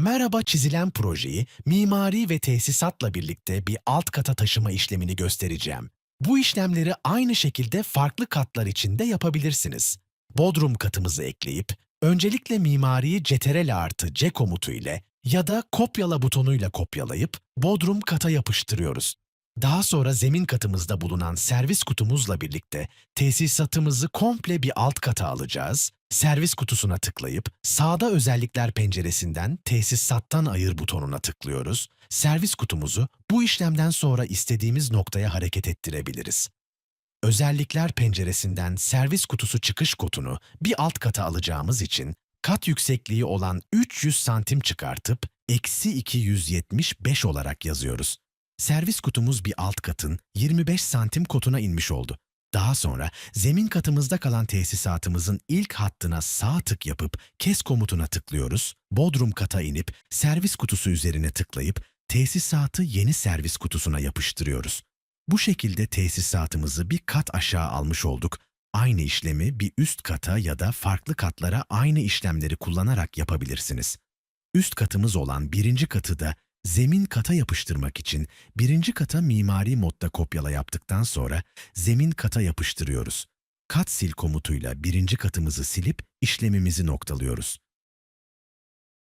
Merhaba çizilen projeyi mimari ve tesisatla birlikte bir alt kata taşıma işlemini göstereceğim. Bu işlemleri aynı şekilde farklı katlar içinde yapabilirsiniz. Bodrum katımızı ekleyip, öncelikle mimariyi CTRL artı C komutu ile ya da kopyala butonuyla kopyalayıp Bodrum kata yapıştırıyoruz. Daha sonra zemin katımızda bulunan servis kutumuzla birlikte tesisatımızı komple bir alt kata alacağız. Servis kutusuna tıklayıp sağda özellikler penceresinden tesisattan ayır butonuna tıklıyoruz. Servis kutumuzu bu işlemden sonra istediğimiz noktaya hareket ettirebiliriz. Özellikler penceresinden servis kutusu çıkış kodunu bir alt kata alacağımız için kat yüksekliği olan 300 santim çıkartıp eksi 275 olarak yazıyoruz. Servis kutumuz bir alt katın 25 santim kotuna inmiş oldu. Daha sonra zemin katımızda kalan tesisatımızın ilk hattına sağ tık yapıp kes komutuna tıklıyoruz. Bodrum kata inip servis kutusu üzerine tıklayıp tesisatı yeni servis kutusuna yapıştırıyoruz. Bu şekilde tesisatımızı bir kat aşağı almış olduk. Aynı işlemi bir üst kata ya da farklı katlara aynı işlemleri kullanarak yapabilirsiniz. Üst katımız olan birinci katı da zemin kata yapıştırmak için birinci kata mimari modda kopyala yaptıktan sonra zemin kata yapıştırıyoruz. Kat sil komutuyla birinci katımızı silip işlemimizi noktalıyoruz.